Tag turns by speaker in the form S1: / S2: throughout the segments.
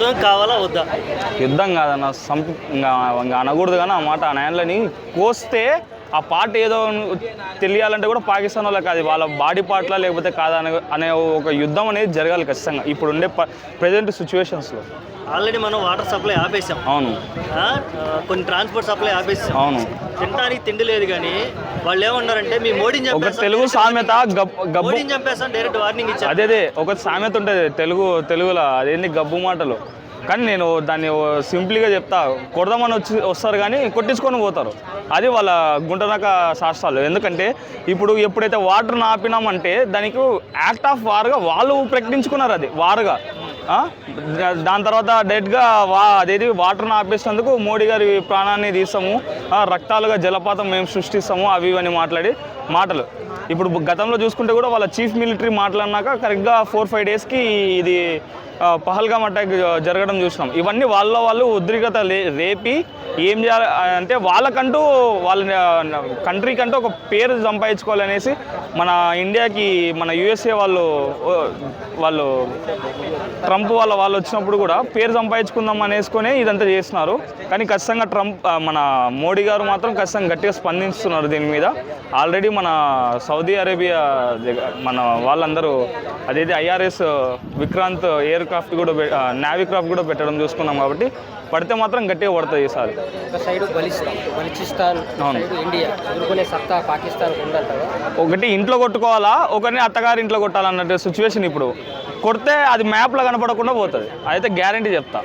S1: యుద్ధం కావాలా వద్దా?
S2: యుద్ధం కాదన్న సంపి ఇంకా ఇంకా అనకూడదు కానీ ఆ మాట. ఆ నేలని కోస్తే ఆ పాట ఏదో తెలియాలంటే కూడా పాకిస్తాన్ వాళ్ళకి అది వాళ్ళ బాడీ పార్ట్లా లేకపోతే కాదా అనే ఒక యుద్ధం అనేది జరగాలి ఖచ్చితంగా. ఇప్పుడు ఉండే ప్రజెంట్ సిచ్యువేషన్స్లో
S1: ఆల్రెడీ మనం వాటర్ సప్లై ఆపేసాం.
S2: అవును.
S1: కొన్ని ట్రాన్స్పోర్ట్ సప్లై ఆపేసాం.
S2: అవును.
S1: తినడానికి తిండి లేదు కానీ వాళ్ళు ఏమన్నారంటే మీ మోడీని
S2: ఒక తెలుగు సామెత గబ్ గబ్బు
S1: చంపేస్తాం డైరెక్ట్ వార్నింగ్ ఇచ్చారు.
S2: అదే అదే ఒక సామెత ఉంటుంది తెలుగు తెలుగులో అదేంటి గబ్బు మాటలు? కానీ నేను దాన్ని సింపుల్గా చెప్తా కొడదామని వచ్చి వస్తారు కానీ కొట్టించుకొని పోతారు. అది వాళ్ళ గుంటనక శాస్త్రాలు. ఎందుకంటే ఇప్పుడు ఎప్పుడైతే వాటర్ని ఆపినామంటే దానికి యాక్ట్ ఆఫ్ వార్గా వాళ్ళు ప్రకటించుకున్నారు అది వార్గా. దాని తర్వాత డైరెక్ట్గా వా అదేది వాటర్ని ఆపేసినందుకు మోడీ గారి ప్రాణాన్ని తీస్తాము రక్తాలుగా జలపాతం మేము సృష్టిస్తాము అవి ఇవన్నీ మాట్లాడి మాటలు. ఇప్పుడు గతంలో చూసుకుంటే కూడా వాళ్ళ చీఫ్ మిలిటరీ మాట్లాడినాక కరెక్ట్గా ఫోర్ ఫైవ్ డేస్కి ఇది పహల్గామ్ అటాక్ జరగడం చూసినాం. ఇవన్నీ వాళ్ళ వాళ్ళు ఉద్రిక్తత లే రేపి ఏం చేయాలి అంటే వాళ్ళకంటూ వాళ్ళ కంట్రీ కంటూ ఒక పేరు సంపాదించుకోవాలనేసి మన ఇండియాకి మన యుఎస్ఏ వాళ్ళు వాళ్ళు ట్రంప్ వాళ్ళ వాళ్ళు వచ్చినప్పుడు కూడా పేరు సంపాదించుకుందాం అనేసుకొని ఇదంతా చేస్తున్నారు. కానీ ఖచ్చితంగా ట్రంప్ మన మోడీ గారు మాత్రం ఖచ్చితంగా గట్టిగా స్పందిస్తున్నారు దీని మీద. ఆల్రెడీ మన సౌదీ అరేబియా మన వాళ్ళందరూ అదేది I R S Vikrant aircraft కూడా నావీ క్రాఫ్ట్ కూడా పెట్టడం చూసుకున్నాం కాబట్టి పడితే మాత్రం గట్టిగా పడుతుంది ఈసారి
S3: ఒక సైడ్ బలిస్తాన్ ఇండియా. ఎదుర్కొనే సత్తా పాకిస్తాన్
S2: ఒకటి ఇంట్లో కొట్టుకోవాలా? ఒకరిని అత్తగారి ఇంట్లో కొట్టాలన్నట్టు సిచ్యువేషన్ ఇప్పుడు. కొడితే అది మ్యాప్లో కనపడకుండా పోతుంది. అయితే గ్యారంటీ చెప్తా.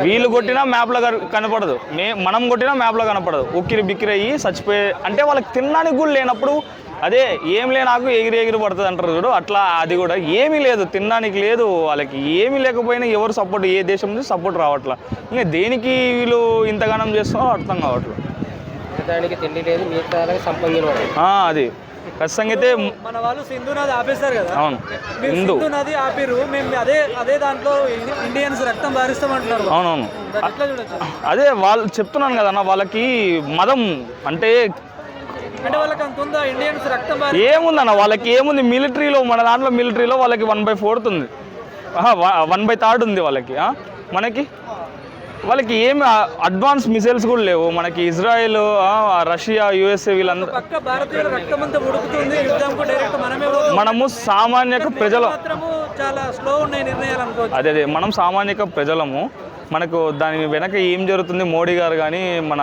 S2: వీళ్ళు కొట్టినా మ్యాప్లో కన- కనపడదు. మే మనం కొట్టినా మ్యాప్లో కనపడదు. ఉక్కిరి బిక్కిరి అయ్యి చచ్చిపోయే అంటే వాళ్ళకి తినడానికి కూడా లేనప్పుడు అదే ఏం లేనాకు ఎగిరి ఎగిరి పడుతుంది అంటారు చూడు. అట్లా అది కూడా ఏమీ లేదు. తినడానికి లేదు వాళ్ళకి. ఏమీ లేకపోయినా ఎవరు సపోర్ట్ ఏ దేశం నుంచి సపోర్ట్ రావట్లా. ఇంకా దేనికి వీళ్ళు ఇంతగానం చేస్తున్నారో అర్థం కావట్లేదు.
S3: దానికి తిండి లేదు మిగతా సంపంగిన
S2: అది. ఖచ్చితంగా అయితే
S4: మన వాళ్ళు సింధు నది ఆపేశారు కదా.
S2: అవును.
S4: సింధు నది ఆపిరు మేము అదే అదే దాంట్లో ఇండి- ఇండియన్స్ రక్తం భారిస్తామంటున్నారు
S2: అవునవును.
S4: దాన్ని ఎట్లా చూడొచ్చు?
S2: అదే వాళ్ళు చెప్తున్నాను కదన్న వాళ్ళకి మదం అంటే
S4: అంటే వాళ్ళకి అంత ఉందా? ఇండియన్స్ రక్తం
S2: ఏముందన్న వాళ్ళకి ఏముంది? మిలిటరీలో మన దాంట్లో మిలిటరీలో వాళ్ళకి వన్ బై ఫోర్త్ ఉంది. వన్ బై థర్డ్ ఉంది వాళ్ళకి? మనకి? వాళ్ళకి ఏమి అడ్వాన్స్ మిసైల్స్ కూడా లేవు. మనకి ఇజ్రాయెల్ రష్యా యుఎస్ఏ వీళ్ళందరూ
S4: మనమే
S2: సామాన్యక ప్రజల అదే అదే. మనం సామాన్యక ప్రజలము. మనకు దాని వెనక ఏం జరుగుతుంది? మోడీ గారు కానీ మన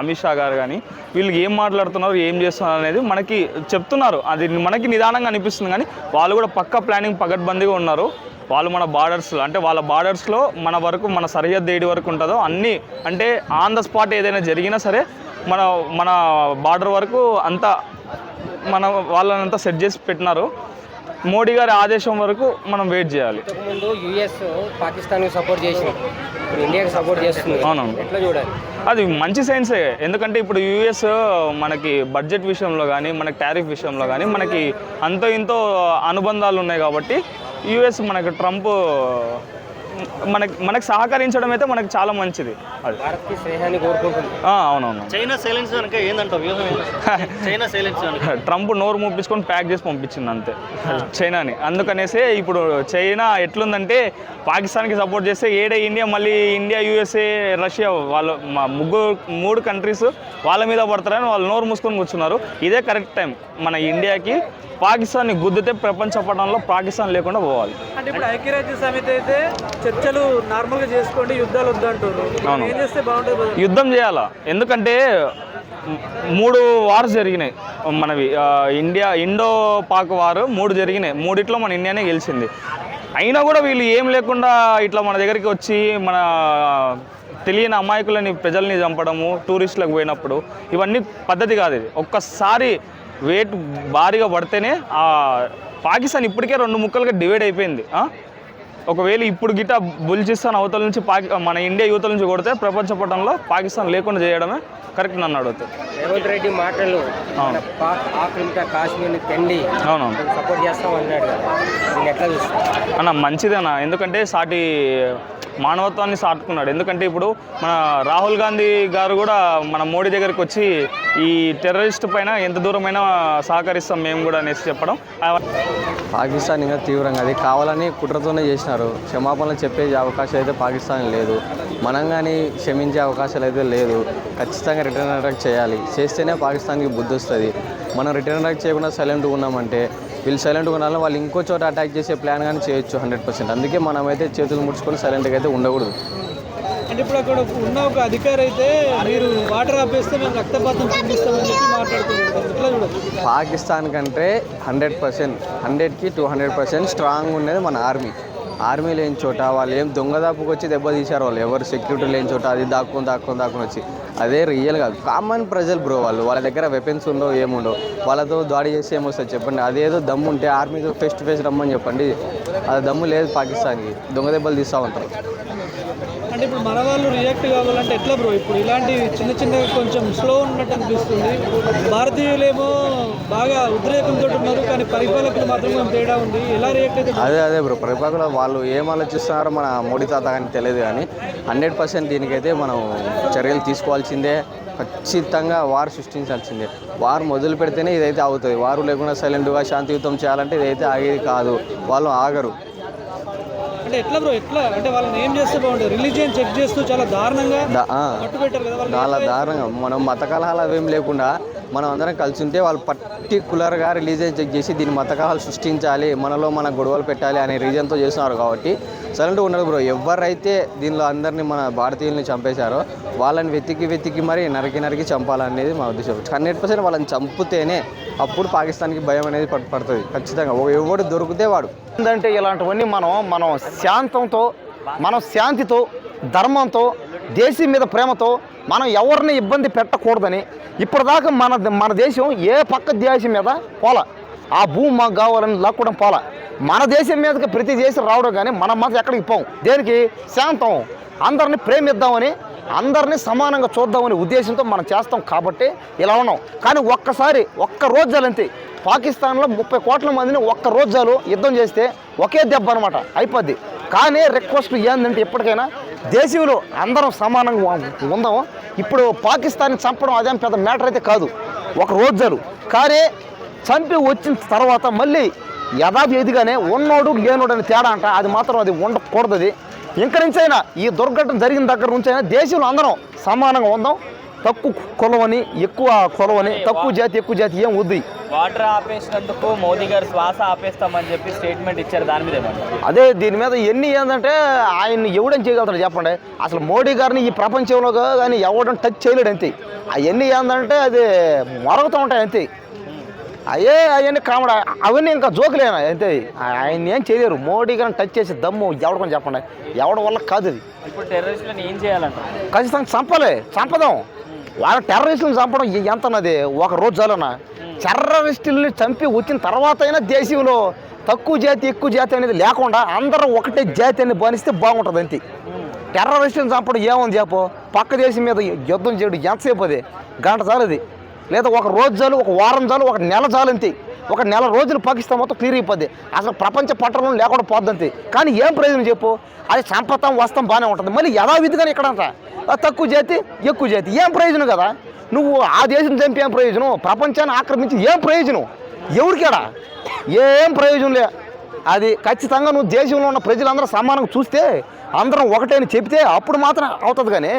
S2: అమిత్ షా గారు కానీ వీళ్ళకి ఏం మాట్లాడుతున్నారు? ఏం చేస్తున్నారు? అనేది మనకి చెప్తున్నారు. అది మనకి నిదానంగా అనిపిస్తుంది. కానీ వాళ్ళు కూడా పక్క ప్లానింగ్ పగడ్బందీగా ఉన్నారు. వాళ్ళు మన బార్డర్స్ అంటే వాళ్ళ బార్డర్స్లో మన వరకు మన సరిహద్దు ఏడి వరకు ఉంటుందో అన్నీ అంటే ఆన్ ద స్పాట్ ఏదైనా జరిగినా సరే మన మన బార్డర్ వరకు అంతా మన వాళ్ళనంతా సెట్ చేసి పెట్టినారు. మోడీ గారి ఆదేశం వరకు మనం వెయిట్ చేయాలి.
S3: ఇంతకుముందు యుఎస్ పాకిస్తాన్కి సపోర్ట్ చేసింది. ఇప్పుడు ఇండియాకి సపోర్ట్ చేస్తుంది
S2: అవునవును.
S3: ఎట్లా చూడాలి?
S2: అది మంచి సైన్సే ఎందుకంటే ఇప్పుడు యూఎస్ మనకి బడ్జెట్ విషయంలో కానీ మనకి టారిఫ్ విషయంలో కానీ మనకి అంతో ఇంతో అనుబంధాలు ఉన్నాయి కాబట్టి యూఎస్ మనకి ట్రంప్ మనకి మనకి సహకరించడం అయితే మనకి చాలా మంచిది. అవునవును.
S1: చైనా సైలెన్స్
S2: ట్రంప్ నోరు ముప్పించుకొని ప్యాక్ చేసి పంపించింది అంతే. చైనాని. అందుకనేసే ఇప్పుడు చైనా ఎట్లుందంటే పాకిస్తాన్కి సపోర్ట్ చేస్తే ఏడే ఇండియా మళ్ళీ ఇండియా యూఎస్ఏ రష్యా వాళ్ళు మా ముగ్గురు మూడు కంట్రీస్ వాళ్ళ మీద పడతారని వాళ్ళు నోరు మూసుకొని కూర్చున్నారు. ఇదే కరెక్ట్ టైం. మన ఇండియాకి పాకిస్తాన్ని గుద్దితే ప్రపంచ పటంలో పాకిస్తాన్ లేకుండా పోవాలి.
S4: అంటే ఇప్పుడు ఐక్యరాజ్య సమితి అయితే చర్చలు నార్మల్గా చేసుకోండి యుద్ధాలు వద్దంటారు
S2: అవును.
S4: ఏం చేస్తే బాగుంటుంది brother?
S2: యుద్ధం చేయాలా? ఎందుకంటే మూడు వార్స్ జరిగినాయి. మనవి ఇండియా ఇండో పాక్ వారు మూడు జరిగినాయి. మూడిట్లో మన ఇండియానే గెలిచింది. అయినా కూడా వీళ్ళు ఏం లేకుండా ఇట్లా మన దగ్గరికి వచ్చి మన తెలియని అమాయకులని ప్రజల్ని చంపడము టూరిస్టులకు పోయినప్పుడు ఇవన్నీ పద్ధతి కాదు ఇది. ఒక్కసారి వెయిట్ భారీగా పడితేనే ఆ పాకిస్తాన్ ఇప్పటికే రెండు ముక్కలుగా డివైడ్ అయిపోయింది? ఒకవేళ ఇప్పుడు గిట్ట బుల్చిస్తాన్ అవతల నుంచి పాకి మన ఇండియా యువతల నుంచి కొడితే ప్రపంచ పటంలో పాకిస్తాన్ లేకుండా చేయడమే కరెక్ట్ నన్ను అడుగుతుంది
S3: రేవంత్ రెడ్డి మాటలు ఆక్రమిత కాశ్మీర్ని తెండి
S2: అవునవును.
S3: సపోర్ట్ చేస్తాం అన్నాడు. ఎట్లా చూస్తాం?
S2: అన్న మంచిదేనా? ఎందుకంటే సాటి మానవత్వాన్ని సాటుకున్నాడు. ఎందుకంటే ఇప్పుడు మన రాహుల్ గాంధీ గారు కూడా మన మోడీ దగ్గరికి వచ్చి ఈ టెర్రరిస్ట్ పైన ఎంత దూరమైనా సహకరిస్తాం మేము కూడా అనేసి చెప్పడం.
S5: పాకిస్తాన్ ఇంకా తీవ్రంగా. అది కావాలని కుట్రతోనే చేసినారు. చేసినారు క్షమాపణలు చెప్పే అవకాశం అయితే పాకిస్తాన్ లేదు. మనం కానీ క్షమించే అవకాశాలు అయితే లేదు. ఖచ్చితంగా రిటర్న్ అటాక్ చేయాలి. చేస్తేనే పాకిస్తాన్కి బుద్ధి వస్తుంది. మనం రిటర్న్ అటాక్ చేయకుండా సైలెంట్గా ఉన్నామంటే వీళ్ళు సైలెంట్గా ఉండాలని వాళ్ళు ఇంకో చోట అటాక్ చేసే ప్లాన్ కానీ చేయొచ్చు హండ్రెడ్ పర్సెంట్. అందుకే మనమైతే చేతులు ముడుచుకొని సైలెంట్గా అయితే ఉండకూడదు.
S4: అంటే ఇప్పుడు అక్కడ ఉన్న ఒక అధికారి అయితే మీరు వాటర్ ఆపేస్తే మేము రక్తపాతం చెందిస్తామని చెప్పి చూడదు
S5: పాకిస్తాన్ కంటే హండ్రెడ్ పర్సెంట్ హండ్రెడ్కి టూ హండ్రెడ్ పర్సెంట్ స్ట్రాంగ్ ఉండేది మన ఆర్మీ. ఆర్మీ లేని చోట వాళ్ళు ఏం దొంగదాపుకి వచ్చి దెబ్బ తీశారు వాళ్ళు. ఎవరు సెక్యూరిటీ లేని చోట అది దాక్కుని దాక్కుని దాక్కుని వచ్చి. అదే రియల్ కాదు కామన్ ప్రజలు బ్రో వాళ్ళు. వాళ్ళ దగ్గర వెపన్స్ ఉండవు ఏముండవు. వాళ్ళతో దాడి చేసి ఏమొస్తుంది చెప్పండి. అదేదో దమ్ము ఉంటే ఆర్మీతో ఫేస్ టు ఫేస్ రమ్మని చెప్పండి. అది దమ్ము లేదు పాకిస్తాన్కి. దొంగ దెబ్బలు తీస్తూ ఉంటారు.
S4: అంటే ఇప్పుడు మన వాళ్ళు రియాక్ట్ కావాలంటే ఎట్లా బ్రో? ఇప్పుడు ఇలాంటి చిన్న చిన్న కొంచెం స్లో ఉన్నట్టు అనిపిస్తుంది. భారతీయులేమో బాగా ఉద్రేకంతో ఉన్నారు కానీ పరిపాలకులు మాత్రం తేడా ఉంది. ఎలా రియాక్ట్
S5: అదే అదే బ్రో పరిపాలకులు వాళ్ళు ఏం ఆలోచిస్తున్నారో మన మోడీ తాత కానీ తెలియదు కానీ హండ్రెడ్ పర్సెంట్ దీనికైతే మనం చర్యలు తీసుకోవాల్సిందే. ఖచ్చితంగా వార్ సృష్టించాల్సిందే. వార్ మొదలు పెడితేనే ఇదైతే అవుతుంది వారు లేకుండా సైలెంట్గా శాంతియుతం చేయాలంటే ఇదైతే ఆగేది కాదు. వాళ్ళు ఆగరు.
S4: అంటే ఎట్లా బ్రో ఎట్లా? అంటే వాళ్ళని ఏం చేస్తే బాగుంటుంది? రిలీజియన్ చెక్ చేస్తూ చాలా దారుణంగా
S5: చాలా దారుణంగా. మనం మత కలహాలు అవేం లేకుండా మనం అందరం కలిసి ఉంటే వాళ్ళు పర్టికులర్గా రిలీజియన్ చెక్ చేసి దీని మతకాలు సృష్టించాలి మనలో మన గొడవలు పెట్టాలి అనే రీజన్తో చేస్తున్నారు కాబట్టి సైలెంట్గా ఉండదు బ్రో. ఎవరైతే దీనిలో అందరినీ మన భారతీయుల్ని చంపేశారో వాళ్ళని వెతికి వెతికి మరి నరికి నరికి చంపాలనేది మా ఉద్దేశం. హండ్రెడ్ పర్సెంట్ వాళ్ళని చంపితేనే అప్పుడు పాకిస్తాన్కి భయం అనేది పడుతుంది. ఖచ్చితంగా. ఎవడు దొరికితే వాడు.
S6: ఏంటంటే ఇలాంటివన్నీ మనం మనం శాంతంతో మనం శాంతితో ధర్మంతో దేశం మీద ప్రేమతో మనం ఎవరిని ఇబ్బంది పెట్టకూడదని ఇప్పటిదాకా మన మన దేశం ఏ పక్క దేశం మీద పోల. ఆ భూమి మాకు కావాలని లాక్కోవడం పోల. మన దేశం మీదకి ప్రతి దేశం రావడం కానీ మనం మాత్రం ఎక్కడికి పోం. దేనికి? శాంతం. అందరిని ప్రేమిద్దామని అందరినీ సమానంగా చూద్దామనే ఉద్దేశంతో మనం చేస్తాం కాబట్టి ఇలా ఉన్నాం. కానీ ఒక్కసారి ఒక్క రోజాలంతే పాకిస్తాన్లో ముప్పై కోట్ల మందిని ఒక్క రోజాలు యుద్ధం చేస్తే ఒకే దెబ్బ అనమాట అయిపోద్ది. కానీ రిక్వెస్ట్ ఏంటంటే ఇప్పటికైనా దేశీయులు అందరం సమానంగా ఉందాం ఇప్పుడు పాకిస్తాన్ని చంపడం అదేం పెద్ద మ్యాటర్ అయితే కాదు. ఒక రోజు చాలు కానీ చంపి వచ్చిన తర్వాత మళ్ళీ యథావిధిగానే ఉన్నోడు లేనోడు అని తేడా అంట. అది మాత్రం అది ఉండకూడదు అది. ఇంక నుంచైనా ఈ దుర్ఘటన జరిగిన దగ్గర నుంచి అయినా దేశంలో అందరం సమానంగా ఉందాం. తక్కువ కులవని ఎక్కువ కులవని తక్కువ జాతి ఎక్కువ జాతి ఏం వద్దు.
S1: వాటర్ ఆపేసినందుకు మోదీ గారు శ్వాస ఆపేస్తామని చెప్పి స్టేట్మెంట్ ఇచ్చారు దాని మీద
S6: అదే దీని మీద ఎన్ని ఏంటంటే ఆయన్ని ఎవడని చేయగలుగుతాడు చెప్పండి. అసలు మోడీ గారిని ఈ ప్రపంచంలో కానీ ఎవడని టచ్ చేయలేడు అంతే. అవన్నీ ఏంటంటే అది మరుగుతూ ఉంటాయి అంతే. అయ్యే అవన్నీ కామడ అవన్నీ ఇంకా జోకులేనా అంతే. ఆయన ఏం చేయలేరు. మోడీ గారిని టచ్ చేసి దమ్ము ఎవడకొని చెప్పండి. ఎవడ వల్ల కాదు అది
S1: ఇప్పుడు టెర్రరిస్టులను ఏం చేయాలంటారు?
S6: ఖచ్చితంగా చంపాలి చంపదాం. వాళ్ళ టెర్రరిస్టులను చంపడం ఎ- ఎంతన్నది? ఒక రోజు చాలనా? టెర్రరిస్టుల్ని చంపి వచ్చిన తర్వాత అయినా దేశంలో తక్కువ జాతి ఎక్కువ జాతి అనేది లేకుండా అందరూ ఒకటే జాతి అని బానిస్తే బాగుంటుంది అంతే. టెర్రరిస్టులను చంపడం ఏముంది చెప్పు? పక్క దేశం మీద యుద్ధం చేయడం ఎంతసేపు అది? గంట చాలు అది. లేదా ఒక రోజు చాలు ఒక వారం చాలు ఒక నెల చాలు అంతే. ఒక నెల రోజులు పాకిస్తాన్ మొత్తం క్లియర్ అయిపోద్ది. అసలు ప్రపంచ పట్టణం లేకుండా పోద్దంతే. కానీ ఏం ప్రయోజనం చెప్పు? అది సంపతం వస్తాం బాగానే ఉంటుంది. మళ్ళీ యథావిధిగానే ఇక్కడ ఆ తక్కువ జాతి ఎక్కువ జాతి ఏం ప్రయోజనం కదా? నువ్వు ఆ దేశం చంపి ఏం ప్రయోజనం? ప్రపంచాన్ని ఆక్రమించి ఏం ప్రయోజనం? ఎవరికేడా ఏం ప్రయోజనం లే. అది ఖచ్చితంగా నువ్వు దేశంలో ఉన్న ప్రజలందరూ సమానంగా చూస్తే అందరం ఒకటే అని చెప్తే అప్పుడు మాత్రం అవుతుంది కానీ